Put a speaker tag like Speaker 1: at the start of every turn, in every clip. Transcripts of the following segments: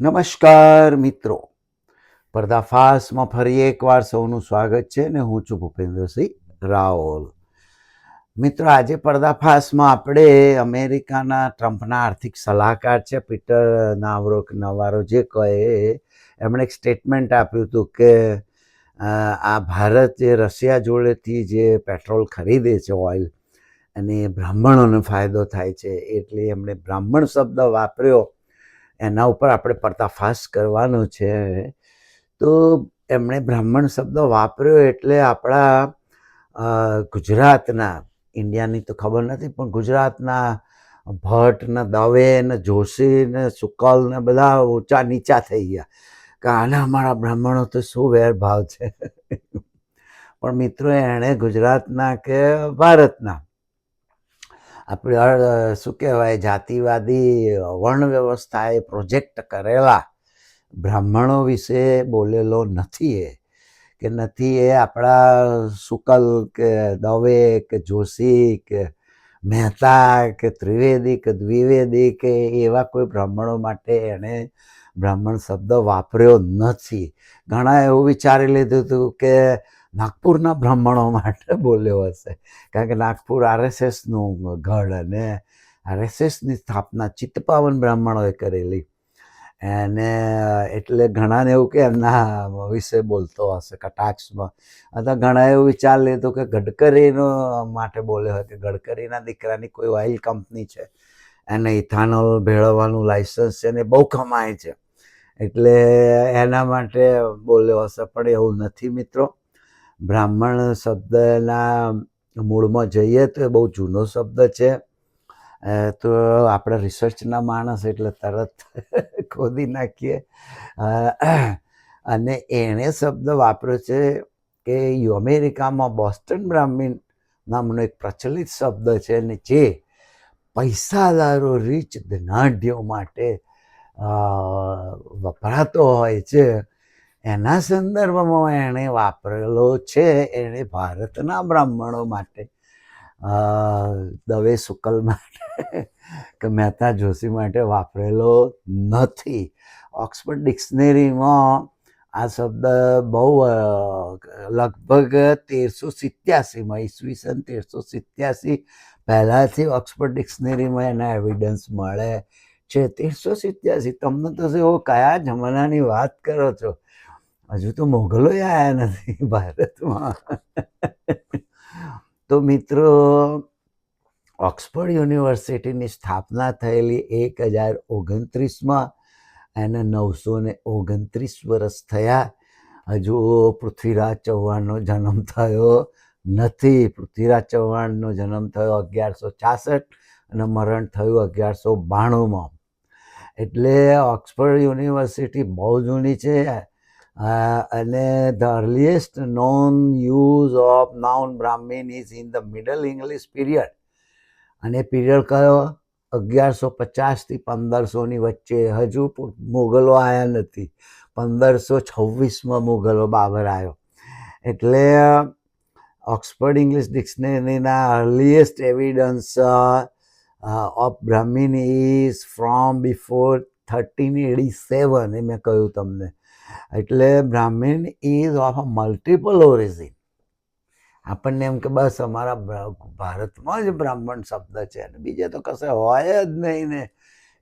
Speaker 1: નમસ્કાર મિત્રો. પર્દાફાશમાં ફરી એકવાર સૌનું સ્વાગત છે ને હું છું ભૂપેન્દ્રસિંહ રાઓલ મિત્રો, આજે પર્દાફાશમાં આપણે અમેરિકાના ટ્રમ્પના આર્થિક સલાહકાર છે, પીટર નાવરો નવારો જે કહે, એમણે એક સ્ટેટમેન્ટ આપ્યું હતું કે આ ભારત જે રશિયા જોડેથી જે પેટ્રોલ ખરીદે છે ઓઇલ અને બ્રાહ્મણોને ફાયદો થાય છે. એટલે એમણે બ્રાહ્મણ શબ્દ વાપર્યો એના ઉપર આપણે પર્દાફાશ કરવાનો છે. તો એમણે બ્રાહ્મણ શબ્દ વાપર્યો એટલે આપણા ગુજરાતના, ઇન્ડિયાની તો ખબર નથી, પણ ગુજરાતના ભટ્ટ ને દવે ને જોશી ને શુકલ ને બધા ઊંચા નીચા થઈ ગયા. કે આના અમારા બ્રાહ્મણો તો શું વેરભાવ છે? પણ મિત્રો, એણે ગુજરાતના કે ભારતના? આપણે શું કહેવાય, જાતિવાદી વર્ણ વ્યવસ્થાએ પ્રોજેક્ટ કરેલા બ્રાહ્મણો વિશે બોલેલો નથી એ કે નથી એ આપણા શુકલ કે દવે કે જોશી કે મહેતા કે ત્રિવેદી કે દ્વિવેદી કે એવા કોઈ બ્રાહ્મણો માટે એણે બ્રાહ્મણ શબ્દ વાપર્યો નથી. ઘણા એવું વિચારી લીધું હતું કે નાગપુરના બ્રાહ્મણો માટે બોલ્યો હશે. કારણ કે નાગપુર આરએસએસનું ગઢ અને આરએસએસની સ્થાપના ચિત્તપાવન બ્રાહ્મણોએ કરેલી. અને એટલે ઘણાને એવું કે એમના વિશે બોલતો હશે, કટાક્ષમાં. અથવા ઘણા એવું વિચાર લેતો કે ગડકરીનો માટે બોલ્યો કે ગડકરીના દીકરાની કોઈ ઓઇલ કંપની છે. એને ઇથાનોલ ભેળવવાનું લાઇસન્સ છે ને બહુ કમાય છે. એટલે એના માટે બોલ્યો હશે, પણ એવું નથી મિત્રો. બ્રાહ્મણ શબ્દના મૂળમાં જઈએ તો એ બહુ જૂનો શબ્દ છે. તો આપણે રિસર્ચના માણસ એટલે તરત ખોદી નાખીએ. અને એણે શબ્દ વાપર્યો છે કે અમેરિકામાં બોસ્ટન બ્રાહ્મીણ નામનો એક પ્રચલિત શબ્દ છે ને જે પૈસાદારો રીચ ધનાઢ્યો માટે વપરાતો હોય છે. એના સંદર્ભમાં એણે વાપરેલો છે, એણે ભારતના બ્રાહ્મણો માટે દવે શુકલ માટે કે મહેતા જોશી માટે વાપરેલો નથી. ઓક્સફર્ડ ડિક્શનરીમાં આ શબ્દ બહુ લગભગ તેરસો સિત્યાસીમાં ઈસવીસન તેરસો સિત્યાસી પહેલાંથી ઓક્સફર્ડ ડિક્શનરીમાં એના એવિડન્સ મળે છે. તેરસો સિત્યાસી, તમને તો એવો કયા જમાનાની વાત કરો છો? હજુ તો મોગલો આવ્યા નથી ભારતમાં. તો મિત્રો, ઓક્સફર્ડ યુનિવર્સિટીની સ્થાપના થયેલી એક હજાર ઓગણત્રીસમાં એને નવસો ને ઓગણત્રીસ વર્ષ થયા. હજુ પૃથ્વીરાજ ચૌહાણનો જન્મ થયો નથી. પૃથ્વીરાજ ચૌહાણનો જન્મ થયો અગિયારસો છાસઠ અને મરણ થયું અગિયારસો બાણુંમાં. એટલે ઓક્સફર્ડ યુનિવર્સિટી બહુ જૂની છે. અને the earliest known use of noun Brahmin is in the Middle English period અને પીરિયડ કયો? અગિયારસો પચાસથી પંદરસોની વચ્ચે. હજુ મુગલો આવ્યા નથી. પંદરસો છવ્વીસમાં મુગલો બાબર આવ્યો એટલે, Oxford English ડિક્શનરીના earliest evidence of Brahmin is from before thirteen eighty seven એ મેં કહ્યું તમને. એટલે Brahmin is of a multiple origin આપણને એમ કે બસ અમારા ભારતમાં જ બ્રાહ્મણ શબ્દ છે અને બીજે તો કશે હોય જ નહીં ને.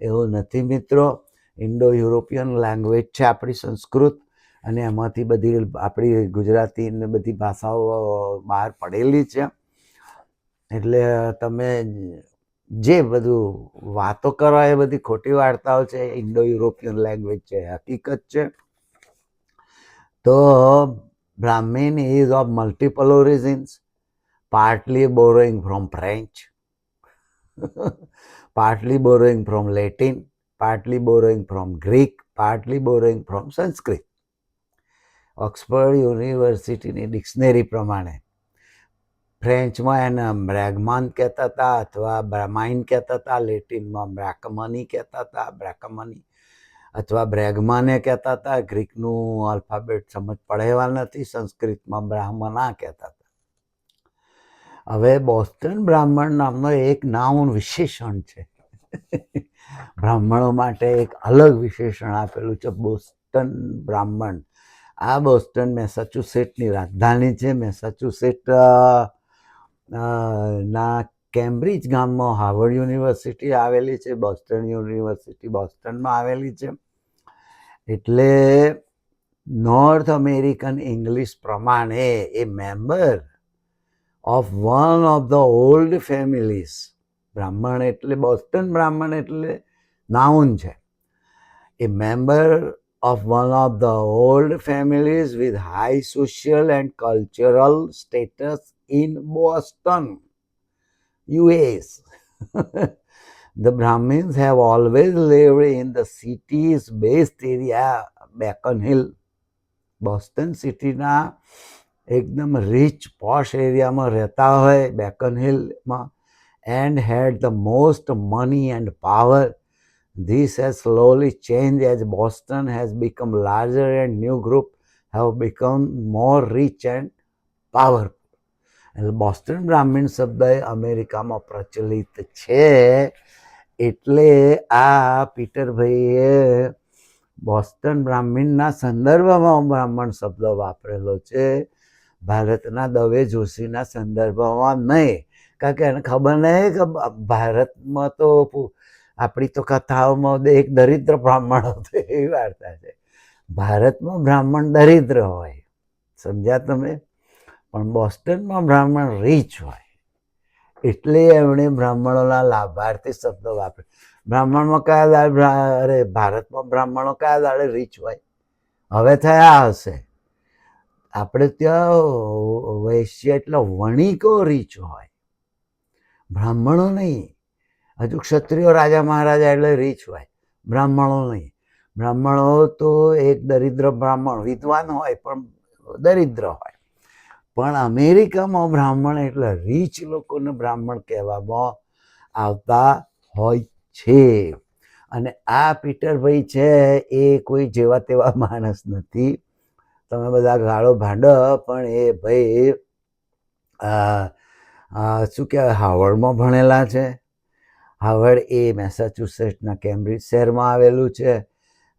Speaker 1: એવું નથી મિત્રો. ઇન્ડો યુરોપિયન લેંગ્વેજ છે આપણી સંસ્કૃત અને એમાંથી બધી આપણી ગુજરાતી ને બધી ભાષાઓ બહાર પડેલી છે. એટલે તમે જે બધું વાતો કરો એ બધી ખોટી વાર્તાઓ છે. ઇન્ડો યુરોપિયન લેંગ્વેજ છે, હકીકત છે. તો Brahmin is of multiple origins partly borrowing from French, partly borrowing from Latin, partly borrowing from Greek, partly borrowing from Sanskrit. Oxford યુનિવર્સિટીની ડિક્શનરી પ્રમાણે ફ્રેન્ચમાં એને બ્રેગમાન કહેતા હતા અથવા બ્રામાઇન કહેતા હતા લેટિનમાં બ્રેકમની કહેતા હતા બ્રેકમની અથવા બ્રેગમાને કહેતા હતા, ગ્રીકનું આલ્ફાબેટ સમજ પડેવા નથી, સંસ્કૃતમાં બ્રાહ્મણા કહેતા હતા. હવે બોસ્ટન બ્રાહ્મણ નામનો એક નાઉન વિશેષણ છે. બ્રાહ્મણો માટે એક અલગ વિશેષણ આપેલું છે, બોસ્ટન બ્રાહ્મણ. આ બોસ્ટન મેસાચ્યુસેટની રાજધાની છે. મેસાચ્યુસેટ ના કેમ્બ્રિજ ગામમાં હાર્વર્ડ યુનિવર્સિટી આવેલી છે, બોસ્ટન યુનિવર્સિટી બોસ્ટનમાં આવેલી છે. એટલે નોર્થ અમેરિકન ઇંગ્લિશ પ્રમાણે a member of one of the old families Brahman એટલે બોસ્ટન બ્રાહ્મણ એટલે નાઉન છે. A member of one of the old families with high social and cultural status in Boston US The Brahmins have always lived in the city's based area, Beacon Hill. Boston સિટીના એકદમ rich posh એરિયામાં રહેતા હોય Beacon હિલમાં and had the most money and power this has slowly change as Boston has become larger and new group have become more rich and powerful એટલે Boston બ્રાહ્મીણ શબ્દ અમેરિકામાં પ્રચલિત છે એટલે આ પીટરભાઈએ બોસ્ટન બ્રાહ્મણના સંદર્ભમાં બ્રાહ્મણ શબ્દ વાપરેલો છે. ભારતના દવે જોશીના સંદર્ભમાં નહીં. કારણ કે એને ખબર નહીં કે ભારતમાં તો આપણી તો કથાઓમાં એક દરિદ્ર બ્રાહ્મણ હતો એવી વાર્તા છે. ભારતમાં બ્રાહ્મણ દરિદ્ર હોય. સમજ્યા તમે? પણ બોસ્ટનમાં બ્રાહ્મણ રીચ હોય. એટલે એમણે બ્રાહ્મણોના લાભાર્થી શબ્દો વાપર્યો. બ્રાહ્મણમાં કયા દાડે અરે ભારતમાં બ્રાહ્મણો કયા દાડે રીચ હોય? હવે થયા હશે. આપણે ત્યાં વૈશ્ય એટલે વણિકો રીચ હોય. બ્રાહ્મણો નહીં. હજુ ક્ષત્રિયો રાજા મહારાજા એટલે રીચ હોય. બ્રાહ્મણો નહીં. બ્રાહ્મણો તો એક દરિદ્ર બ્રાહ્મણ, વિદ્વાન હોય પણ દરિદ્ર હોય. પણ અમેરિકામાં બ્રાહ્મણ એટલે રીચ લોકોને બ્રાહ્મણ કહેવામાં આવતા હોય છે. અને આ પીટરભાઈ છે એ કોઈ જેવા તેવા માણસ નથી. તમે બધા ગાળો ભાંડો, પણ એ ભાઈ શું કહેવાય હાવર્ડમાં ભણેલા છે. હાવર્ડ એ મેસાચ્યુસેટ્સના કેમ્બ્રિજ શહેરમાં આવેલું છે.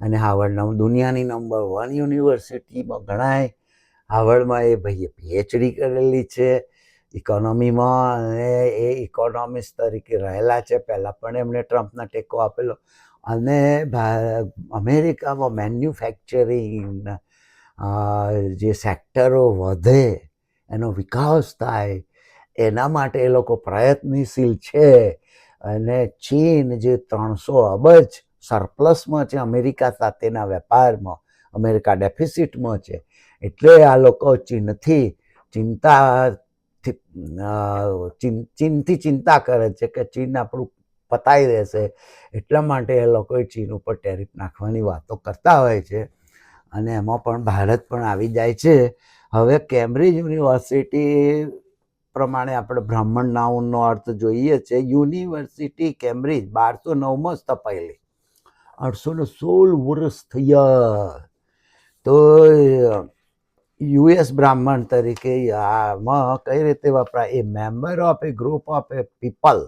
Speaker 1: અને હાવર્ડના દુનિયાની નંબર વન યુનિવર્સિટીમાં ગણાય. હાવર્ડમાં એ ભાઈએ પીએચડી કરેલી છે, ઇકોનોમીમાં અને એ ઇકોનોમિસ્ટ તરીકે રહેલા છે. પહેલાં પણ એમણે ટ્રમ્પના ટેકો આપેલો. અને અમેરિકામાં મેન્યુફેક્ચરિંગ જે સેક્ટરો વધે, એનો વિકાસ થાય, એના માટે એ લોકો પ્રયત્નશીલ છે. અને ચીન જે ત્રણસો અબજ સરપ્લસમાં છે અમેરિકા સાથેના વેપારમાં અમેરિકા ડેફિસિટમાં છે. એટલે આ લોકો ચીનથી ચિંતા ચીન ચીનથી ચિંતા કરે છે કે ચીન આપણું પતાઈ દેશે. એટલા માટે એ લોકોએ ચીન ઉપર ટેરિફ નાખવાની વાતો કરતા હોય છે. અને એમાં પણ ભારત પણ આવી જાય છે. હવે કેમ્બ્રિજ યુનિવર્સિટી પ્રમાણે આપણે બ્રાહ્મણ નાઉનનો અર્થ જોઈએ છે. યુનિવર્સિટી કેમ્બ્રિજ બારસો નવમાં સ્થપાયેલી. આઠસો ને સોળ વર્ષ થયા. તો યુએસ બ્રાહ્મણ તરીકે આમાં કઈ રીતે વપરાય a member of a group of a people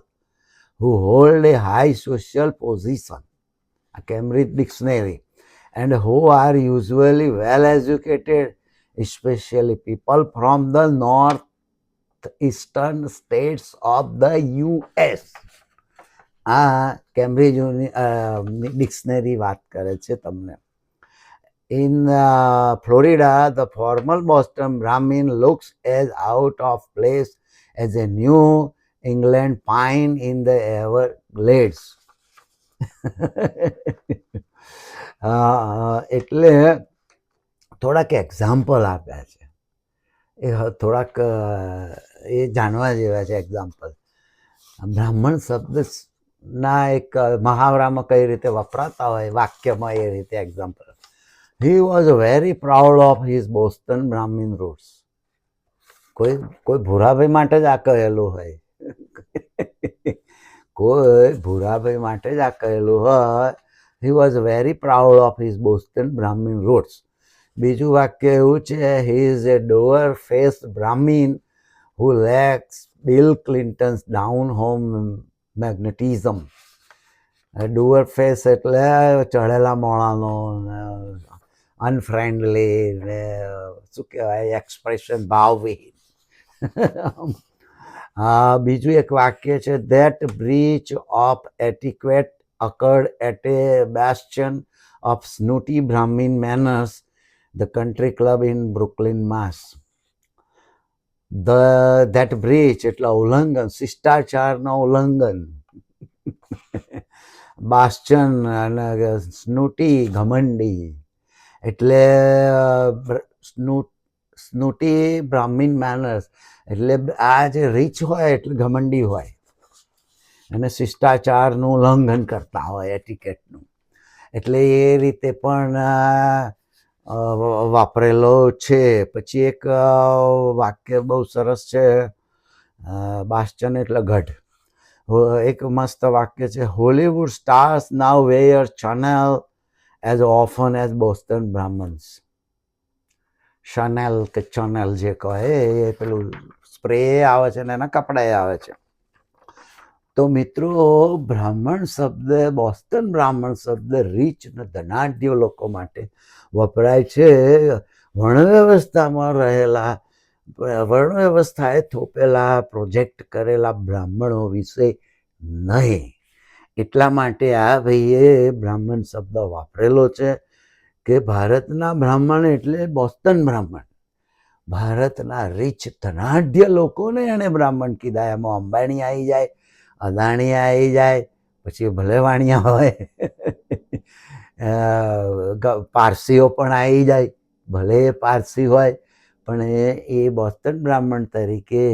Speaker 1: who hold a high social position, a Cambridge Dictionary, and who are usually well educated, especially people from the northeastern states of the US. આ Cambridge dictionary વાત કરે છે તમને in Florida the formal formal Brahmin looks as out of place as a New England pine in the Everglades એટલે થોડાક example આપ્યા છે. એ થોડાક એ જાણવા જેવા છે એક્ઝામ્પલ બ્રાહ્મણ શબ્દના એક મહાવરામાં કઈ રીતે વપરાતા હોય, વાક્યમાં એ રીતે example he was very proud of his Boston Brahmin roots કોઈ કોઈ ભૂરાભાઈ માટે જ આ કહેલું હોય. કોઈ ભૂરાભાઈ માટે જ આ કહેલું હોય. He was very proud of his Boston Brahmin roots બીજું વાક્ય એવું છે he is a dour face Brahmin who lacks Bill Clinton's down home magnetism dour face એટલે ચઢેલા મોણાનો અનફ્રેન્ડલી ને શું કહેવાય એક્સપ્રેશન ભાવવિહીન બીજું એક વાક્ય છે that breach of etiquette occurred at a bastion of snooty Brahmin manners, the country club in Brooklyn, Mass. The that breach એટલે ઉલ્લંઘન શિષ્ટાચારનો ઉલ્લંઘન બાસ્ચન અને સ્નૂટી ઘમંડી એટલે સ્નૂટ બ્રાહ્મીન મેનર્સ એટલે આ જે રીચ હોય એટલે ઘમંડી હોય. અને શિષ્ટાચારનું ઉલ્લંઘન કરતા હોય એટિકેટનું એટલે એ રીતે પણ વાપરેલો છે. પછી એક વાક્ય બહુ સરસ છે બાસ્ચન એટલે ગઢ. એક મસ્ત વાક્ય છે Hollywood stars now wear Chanel as often as Boston Brahmins Chanel કે ચનેલ જે કહે, એ પેલું સ્પ્રે આવે છે ને એના કપડાએ આવે છે. તો મિત્રો, બ્રાહ્મણ શબ્દ બોસ્ટન બ્રાહ્મણ શબ્દ રીચ અને ધનાઢ્ય લોકો માટે વપરાય છે. વર્ણ વ્યવસ્થામાં રહેલા વર્ણ વ્યવસ્થાએ થોપેલા પ્રોજેક્ટ કરેલા બ્રાહ્મણો વિશે નહીં. એટલા માટે આ ભાઈએ બ્રાહ્મણ શબ્દ વાપરેલો છે કે ભારતના બ્રાહ્મણ એટલે બોસ્ટન બ્રાહ્મણ. ભારતના રીચ ધનાઢ્ય લોકોને એણે બ્રાહ્મણ કીધા. એમાં અંબાણી આવી જાય, અદાણી આવી જાય, પછી ભલે વાણિયા હોય પારસીઓ પણ આવી જાય. ભલે પારસી હોય, પણ એ બોસ્તન બ્રાહ્મણ તરીકે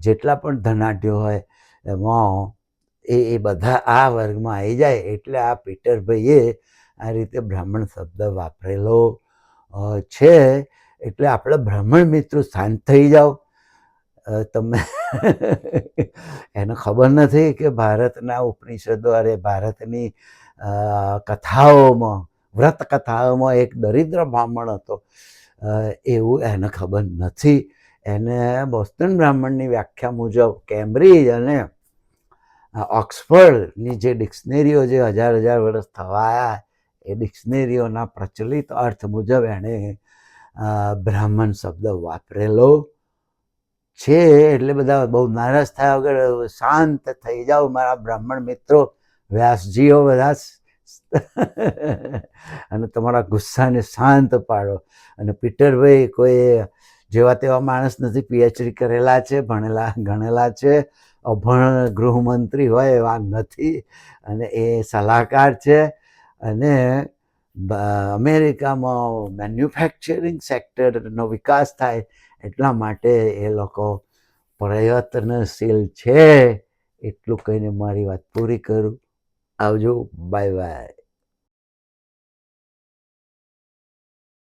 Speaker 1: જેટલા પણ ધનાઢ્યો હોય, એમાં એ એ બધા આ વર્ગમાં આવી જાય એટલે આ પીટરભાઈએ આ રીતે બ્રાહ્મણ શબ્દ વાપરેલો છે. એટલે આપણે બ્રાહ્મણ મિત્રો શાંત થઈ જાઓ. તમે એને ખબર નથી કે ભારતના ઉપનિષદો અરે ભારતની કથાઓમાં, વ્રત કથાઓમાં એક દરિદ્ર બ્રાહ્મણ હતો. એવું એને ખબર નથી. એને બોસ્ટન બ્રાહ્મણની વ્યાખ્યા મુજબ કેમ્બ્રિજ અને ઓક્સફર્ડની જે ડિક્શનરીઓ જે હજાર હજાર વર્ષ થવાયા એ ડિક્શનરીઓના પ્રચલિત અર્થ મુજબ એણે બ્રાહ્મણ શબ્દ વાપરેલો છે. એટલે બધા બહુ નારાજ થયા વગર શાંત થઈ જાઓ મારા બ્રાહ્મણ મિત્રો, વ્યાસજીઓ બધા અને તમારા ગુસ્સાને શાંત પાડો. અને પીટરભાઈ કોઈ જેવા તેવા માણસ નથી પીએચડી કરેલા છે, ભણેલા, ગણેલા છે, અભણ ગૃહમંત્રી હોય એવા નથી અને એ સલાહકાર છે અને અમેરિકામાં મેન્યુફેક્ચરિંગ સેક્ટરનો વિકાસ થાય એટલા માટે એ લોકો પ્રયત્નશીલ છે. એટલું કહીને મારી વાત પૂરી કરું. આવજો બાય બાય